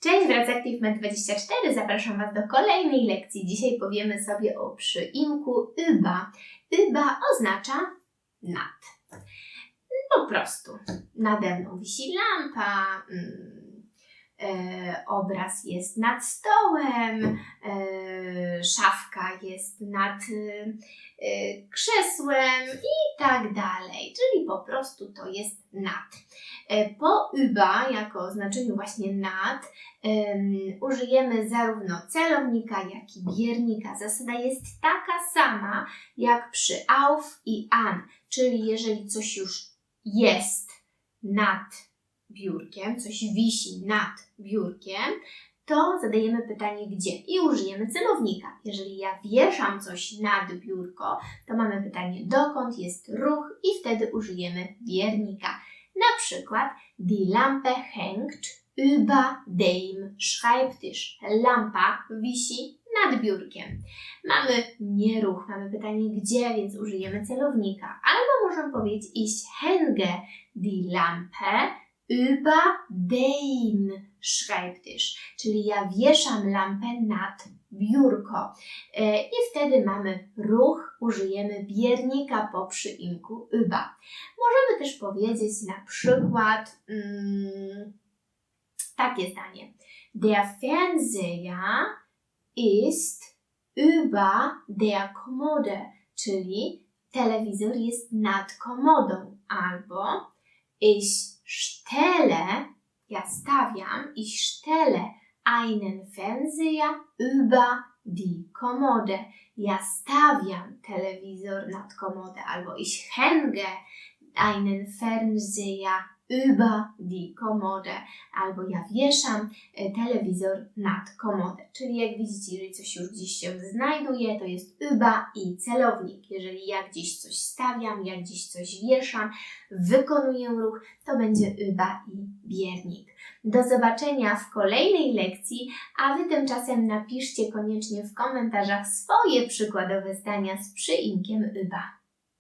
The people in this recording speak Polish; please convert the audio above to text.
Cześć, wraz z ActiveMed24 zapraszam Was do kolejnej lekcji. Dzisiaj powiemy sobie o przyimku yba. Yba oznacza nad. Po prostu. Nade mną wisi lampa, mm, e, obraz jest nad stołem, e, szafka jest nad e, krzesłem i tak dalej. Czyli po prostu to jest nad. E, Po über, jako oznaczeniu właśnie nad, em, użyjemy zarówno celownika, jak i biernika. Zasada jest taka sama jak przy auf i an, czyli jeżeli coś już jest nad biurkiem, coś wisi nad biurkiem, to zadajemy pytanie gdzie i użyjemy celownika. Jeżeli ja wieszam coś nad biurko, to mamy pytanie dokąd jest ruch i wtedy użyjemy biernika. Na przykład die Lampe hängt über dem Schreibtisch. Lampa wisi nad biurkiem. Mamy nieruch, mamy pytanie gdzie, więc użyjemy celownika. Albo możemy powiedzieć ich hänge die Lampe über den Schreibtisch, czyli ja wieszam lampę nad biurko. E, I wtedy mamy ruch, użyjemy biernika po przyimku über. Możemy też powiedzieć na przykład mm, takie zdanie. Der Fernseher ist über der Kommode, czyli telewizor jest nad komodą, albo ich stelle, ja stawiam, ich stelle einen Fernseher über die Kommode. Ja stawiam telewizor nad komodę, albo ich hänge einen Fernseher über die Kommode, albo ja wieszam e, telewizor nad komodę. Czyli jak widzicie, jeżeli coś już gdzieś się znajduje, to jest über i celownik. Jeżeli ja gdzieś coś stawiam, ja gdzieś coś wieszam, wykonuję ruch, to będzie über i biernik. Do zobaczenia w kolejnej lekcji, a Wy tymczasem napiszcie koniecznie w komentarzach swoje przykładowe zdania z przyimkiem über.